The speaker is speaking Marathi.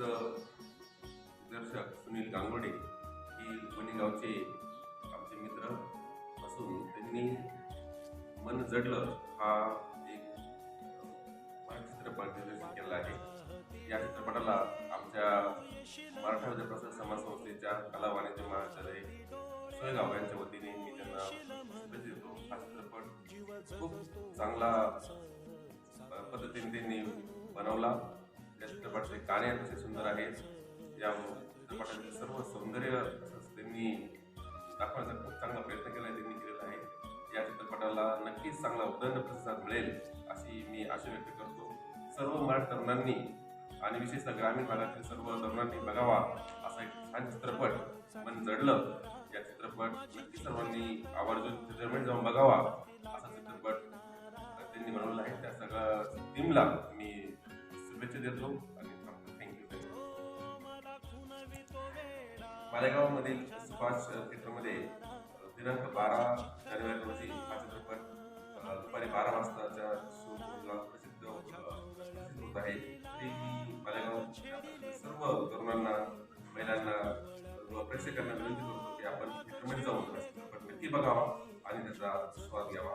दिग्दर्शक सुनील गांगोडे हे गावचे आमचे मित्र असून त्यांनी मन जडलं हा एक चित्रपट दिग्दर्शित केला आहे. या चित्रपटाला आमच्या मराठा विद्याप्रसाद समाज संस्थेच्या कला वाणिज्य महाविद्यालय सोयगाव यांच्या वतीने मी त्यांना शुभेच्छा देतो. हा चित्रपट खूप चांगला पद्धतीने त्यांनी बनवला. या चित्रपटाचे गाणे सुंदर आहे या चित्रपटाचे सर्व सौंदर्य त्यांनी दाखवण्याचा खूप चांगला प्रयत्न केला त्यांनी केलेला आहे. या चित्रपटाला नक्कीच चांगला उदंड प्रतिसाद मिळेल अशी मी आशा व्यक्त करतो. सर्व मराठी तरुणांनी आणि विशेषतः ग्रामीण भागातील सर्व तरुणांनी बघावा असा एक छान चित्रपट मन जडलं. या चित्रपट नक्की सर्वांनी आवर्जून चित्रपट जाऊन बघावा असा चित्रपट त्यांनी बनवला आहे. त्या सगळ्या टीमला मी शुभेच्छा देतो. मालेगावमधील सुभाष थिएटरमध्ये दिनांक बारा जानेवारी रोजी हा चित्रपट दुपारी बारा वाजताच्या शोला प्रसिद्ध होत आहे. ते मी मालेगाव सर्व तरुणांना महिलांना व प्रेक्षकांना विनंती करतो की आपण थिएटरमध्ये जाऊन चित्रपट नक्की बघावा आणि त्याचा स्वाद घ्यावा.